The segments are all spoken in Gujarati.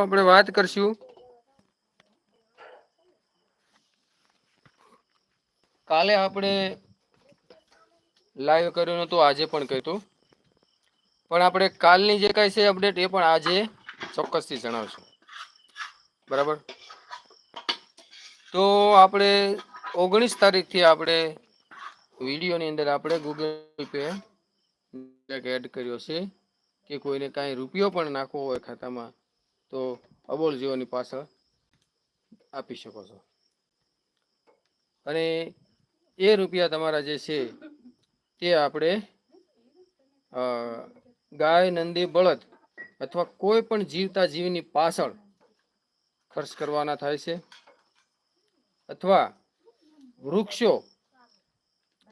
આપણે વાત કરશું. કાલે આપણે લાઈવ કર્યું નતું આજે પણ કર્યું પણ આપણે કાલની જે કાંઈ છે અપડેટ એ પણ આજે ચોક્કસથી જણાવશું. બરાબર? તો આપણે ઓગણીસ તારીખથી આપણે વિડીયોની અંદર આપણે ગૂગલ પે એડ કર્યો છે કે કોઈને કાંઈ રૂપિયો પણ નાખવો હોય ખાતામાં તો અબોલ જીવોની પાછળ આપી શકો છો. અને એ રૂપિયા તમારા જે છે, તે આપણે ગાય, નંદી, બળદ અથવા કોઈ પણ જીવતા જીવની પાછળ ખર્ચ કરવાના થાય છે. અથવા વૃક્ષો,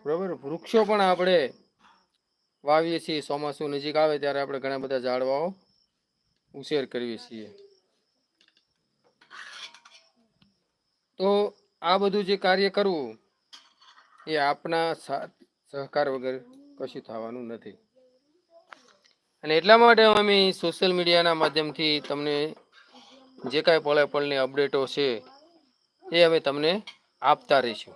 બરાબર? વૃક્ષો પણ આપણે વાવીએ છીએ, ચોમાસું નજીક આવે ત્યારે આપણે ઘણા બધા ઝાડવાઓ ઉછેર કરીએ છીએ. તો આ બધું જે કાર્ય કરવું, એ આપના સહકાર વગર કશું થવાનું નથી. અને એટલા માટે અમે સોશિયલ મીડિયાના માધ્યમથી તમને જે કાંઈ પળે પળની અપડેટો છે, એ અમે તમને આપતા રહીશું.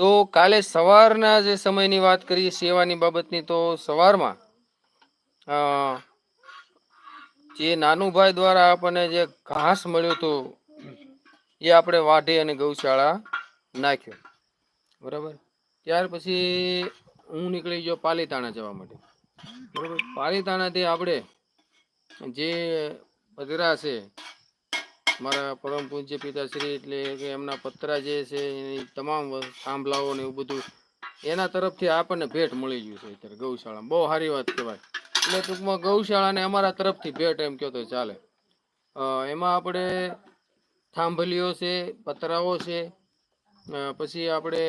તો કાલે સવારના જે સમયની વાત કરીએ, સેવાની બાબતની, તો સવારમાં જે નાનુભાઈ દ્વારા આપણને જે ઘાસ મળ્યું હતું, એ આપણે વાઢી અને ગૌશાળા નાખ્યો. બરાબર? ત્યાર પછી હું નીકળી ગયો પાલીતાણા જવા માટે. બરાબર? પાલીતાણાથી આપણે જે પધરા છે, મારા પરમ પૂજ્ય પિતાશ્રી એટલે કે એમના પતરા જે છે, એની તમામ થાંભલાઓ ને એવું બધું, એના તરફથી આપણને ભેટ મળી ગયું છે અત્યારે ગૌશાળા બહુ સારી વાત કહેવાય. એટલે ટૂંકમાં ગૌશાળાને અમારા તરફથી ભેટ એમ કહો તો ચાલે. એમાં આપણે થાંભલીઓ છે, પતરાઓ છે પછી આપણે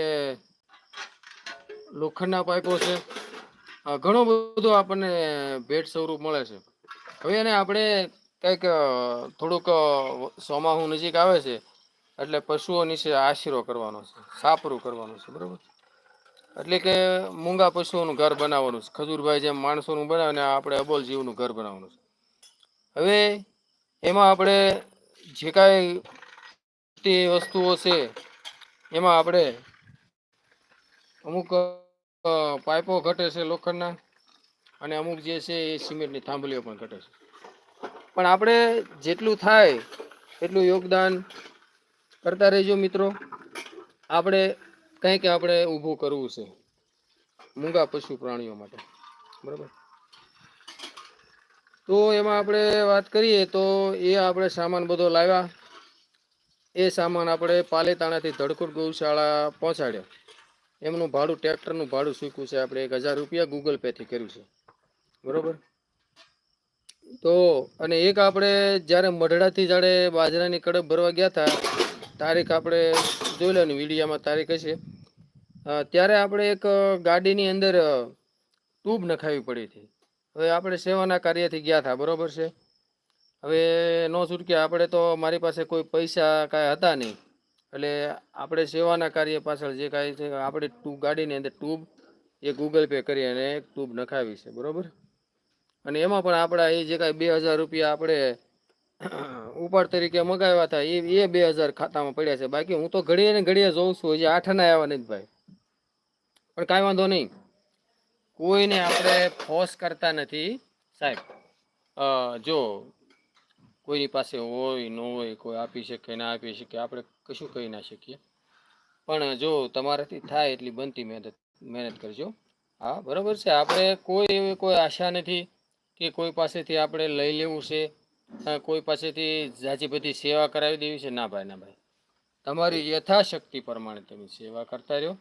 લોખંડના પાઇપો છે. ઘણું બધું આપણને ભેટ સ્વરૂપ મળે છે. હવે એને આપણે કંઈક થોડુંક સોમાહુ નજીક આવે છે, એટલે પશુઓ નીચે આશરો કરવાનો છે, સાપરું કરવાનું છે, બરાબર? એટલે કે મૂંગા પશુઓનું ઘર બનાવવાનું છે. ખજૂરભાઈ જેમ માણસોનું બનાવે ને આપણે અબોલ જીવનું ઘર બનાવવાનું છે. હવે એમાં આપણે જે કાંઈ તે વસ્તુઓ છે, એમાં આપણે અમુક પાઇપો ઘટે છે લોખંડના અને અમુક જે છે એ સિમેન્ટની થાંભલીઓ પણ ઘટે છે. પણ આપણે જેટલું થાય એટલું યોગદાન કરતા રહેજો મિત્રો. આપણે કંઈક આપણે ઊભું કરવું છે. મૂંગા પશુ પ્રાણીઓ માટે. બરાબર? તો એમાં આપણે વાત કરીએ તો એ આપણે સામાન બધો લાવ્યા. એ સામાન આપણે પાલેતાણાથી ધડકુટ ગૌશાળા પહોંચાડ્યો. એમનું ભાડું, ટ્રેક્ટરનું ભાડું ચૂક્યું છે. આપણે એક હજાર રૂપિયા ગૂગલ પેથી કર્યું છે. બરાબર? તો અને એક આપણે જ્યારે મઢડાથી જ્યારે બાજરાની કડપ ભરવા ગયા હતા, તારીખ આપણે જોઈ લો ને વિડીયામાં તારીખ હશે. ત્યારે આપણે એક ગાડીની અંદર ટ્યુબ નખાવી પડી હતી. હવે આપણે સેવાના કાર્યથી ગયા હતા, બરોબર છે? હવે નો છૂટક્યા આપણે તો મારી પાસે કોઈ પૈસા કાંઈ હતા નહીં. એટલે આપણે સેવાના કાર્ય પાછળ જે કાંઈ છે, આપણે ટુ ગાડીની અંદર ટ્યુબ એ ગૂગલ પે કરી અને એક ટ્યુબ નખાવી છે, બરોબર? અને એમાં પણ આપણા એ જે કાંઈ બે હજાર રૂપિયા આપણે ઉપાડ તરીકે મગાવ્યા હતા, એ એ બે હજાર ખાતામાં પડ્યા છે. બાકી હું તો ઘડીએ ને ઘડીએ જોઉં છું, હજી આઠના આવ્યા નથી ભાઈ. પણ કાંઈ વાંધો નહીં. કોઈને આપણે ફોર્સ કરતા નથી, સાહેબ. જો, કોઈની પાસે હોય, ન હોય, કોઈ આપી શકે, ના આપી શકે, આપણે કશું કહી ના શકીએ. પણ જો તમારાથી થાય એટલી બનતી મહેનત મહેનત કરજો. હા, બરાબર છે. આપણે કોઈ એવી કોઈ આશા નથી કે કોઈ પાસેથી આપણે લઈ લેવું છે કોઈ પાસેથી જાજી બધી સેવા કરાવી દેવી છે. ના ભાઈ ના ભાઈ. તમારી યથાશક્તિ પ્રમાણે તમે સેવા કરતા રહ્યો.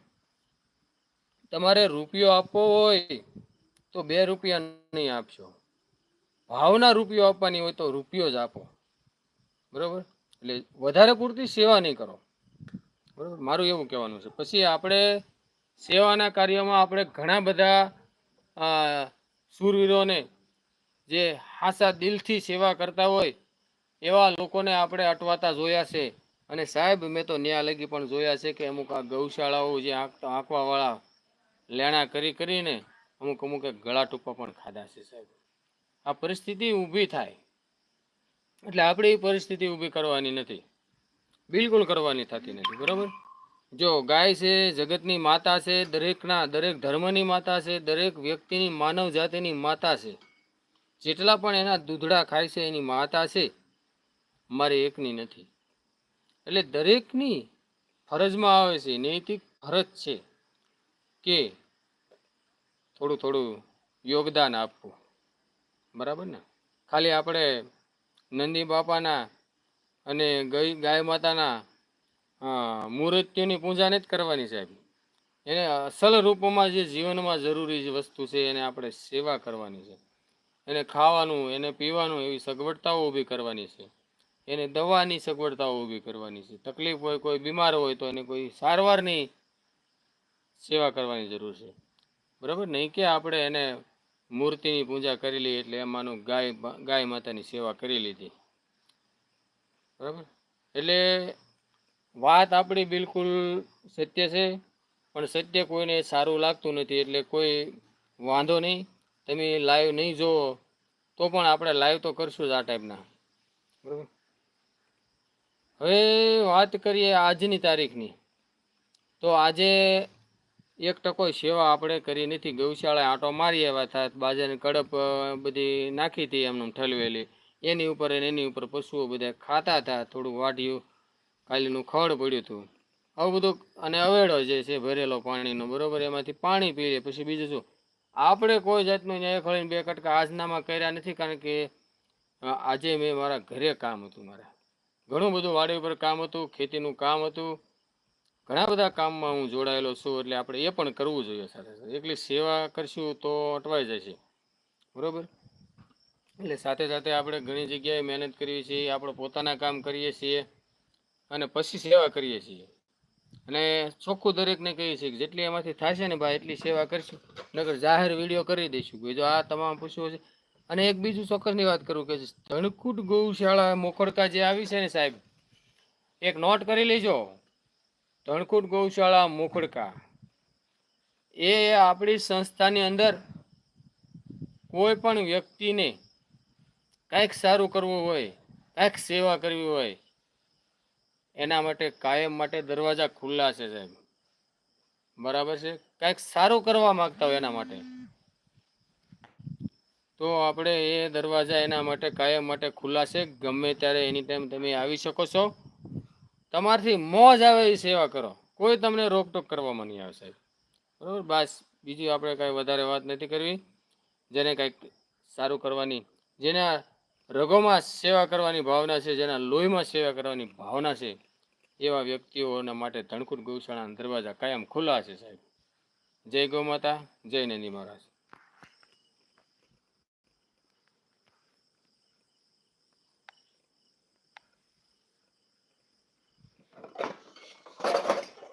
તમારે રૂપિયો આપવો હોય તો બે રૂપિયા નહીં આપશો. ભાવના રૂપિયો આપવાની હોય તો રૂપિયો જ આપો. બરાબર? એટલે વધારે પૂરતી સેવા નહીં કરો. બરાબર? મારું એવું કહેવાનું છે. પછી આપણે સેવાના કાર્યમાં આપણે ઘણા બધા સુરવીરોને જે હાસા દિલથી સેવા કરતા હોય, એવા લોકોને આપણે અટવાતા જોયા છે. અને સાહેબ, મેં તો ન્યાય લગી પણ જોયા છે કે અમુક આ ગૌશાળાઓ જે આંક, આંકવાવાળા લેણા કરી કરીને અમુક અમુક ગળા ટૂંપા પણ ખાધા છે સાહેબ. આ પરિસ્થિતિ ઊભી થાય. એટલે આપણે એ પરિસ્થિતિ ઊભી કરવાની નથી. બિલકુલ કરવાની થતી નથી, બરાબર? જો ગાય છે, જગતની માતા છે, દરેકના, દરેક ધર્મની માતા છે, દરેક વ્યક્તિની માનવ જાતિની માતા છે. જેટલા પણ એના દૂધડા ખાય છે, એની માતા છે, મારે એકની નથી. એટલે દરેકની ફરજમાં આવે છે, નૈતિક ફરજ છે કે થોડું થોડું યોગદાન આપવું. બરાબર ને? ખાલી આપણે નંદી બાપાના અને ગઈ, ગાય માતાના મૂર્તિઓની પૂજા નથી કરવાની સાહેબ. એને અસલ રૂપમાં જે જીવનમાં જરૂરી જે વસ્તુ છે એને આપણે સેવા કરવાની છે. એને ખાવાનું, એને પીવાનું એવી સગવડતાઓ ઊભી કરવાની છે. એને દવાની સગવડતાઓ ઊભી કરવાની છે. તકલીફ હોય, કોઈ બીમાર હોય તો એને કોઈ સારવારની સેવા કરવાની જરૂર છે. બરાબર? નહીં કે આપણે એને મૂર્તિની પૂજા કરી લઈએ એટલે એમાંનું ગાય ગાય માતાની સેવા કરી લીધી. બરાબર? એટલે વાત આપણી બિલકુલ સત્ય છે, પણ સત્ય કોઈને સારું લાગતું નથી, એટલે કોઈ વાંધો નહીં. તમે લાઈવ નહીં જુઓ, તો પણ આપણે લાઈવ તો કરશું જ આ ટાઈપના બરાબર? હવે વાત કરીએ આજની તારીખની. તો આજે એક ટકો સેવા આપણે કરી નથી. ગૌશાળાએ આંટો મારી એવા થાય બાજરાની કડપ બધી નાખી હતી એમને ઠલવેલી. એની ઉપર એની ઉપર પશુઓ બધા ખાતા હતા. થોડું વાઢ્યું. કાલીનું ખડ પડ્યું હતું. આવું બધું અને અવેડો જે છે ભરેલો પાણીનો, બરાબર? એમાંથી પાણી પીએ, પછી બીજું શું? આપણે કોઈ જાતનું ન્યાય ખળીને બે કટકા આજનામાં કર્યા નથી કારણ કે આજે મેં મારા ઘરે કામ હતું મારા. ઘણું બધું વાડી ઉપર કામ હતું, ખેતીનું કામ હતું. ઘણા બધા કામમાં હું જોડાયેલો છું એટલે આપણે એ પણ કરવું જોઈએ સાથે સાથે. એટલી સેવા કરશું તો અટવાઈ જશે. બરાબર? એટલે સાથે સાથે આપણે ઘણી જગ્યાએ મહેનત કરીએ છીએ આપણે પોતાના કામ કરીએ છીએ અને પછી સેવા કરીએ છીએ. અને ચોખ્ખું દરેકને કહીએ છીએ કે જેટલી એમાંથી થશે ને ભાઈ એટલી સેવા કરશું. નકર જાહેર વીડિયો કરી દઈશું. કે જો આ તમામ પશુઓ છે. અને એક બીજું ચોક્કસની વાત કરું કે ધણકુટ ગૌશાળા મોખડકા જે આવી છે ને સાહેબ, એક નોટ કરી લેજો. ધણકુટ ગૌશાળા મોખડકા. એ આપણી સંસ્થાની અંદર કોઈ પણ વ્યક્તિને કાંઈક સારું કરવું હોય, કાંઈક સેવા કરવી હોય, એના માટે કાયમ માટે દરવાજા ખુલ્લા છે સાહેબ. બરાબર છે? કાંઈક સારું કરવા માગતા હોય એના માટે. તો આપણે એ દરવાજા એના માટે કાયમ માટે ખુલ્લા છે. ગમે ત્યારે એની ટાઈમ તમે આવી શકો છો. તમારથી મોજ આવે એ સેવા કરો. કોઈ તમને રોકટોક કરવામાં નહીં આવે સાહેબ. બરાબર? બસ, બીજી આપણે કાંઈ વધારે વાત નથી કરવી. જેને કાંઈક સારું કરવાની, જેના રગોમાં સેવા કરવાની ભાવના છે, જેના લોહીમાં સેવા કરવાની ભાવના છે, એવા વ્યક્તિઓના માટે ધણકુટ ગૌશાળાના દરવાજા કાયમ ખુલ્લા છે સાહેબ. જય ગૌ માતા, જય નંદી મહારાજ.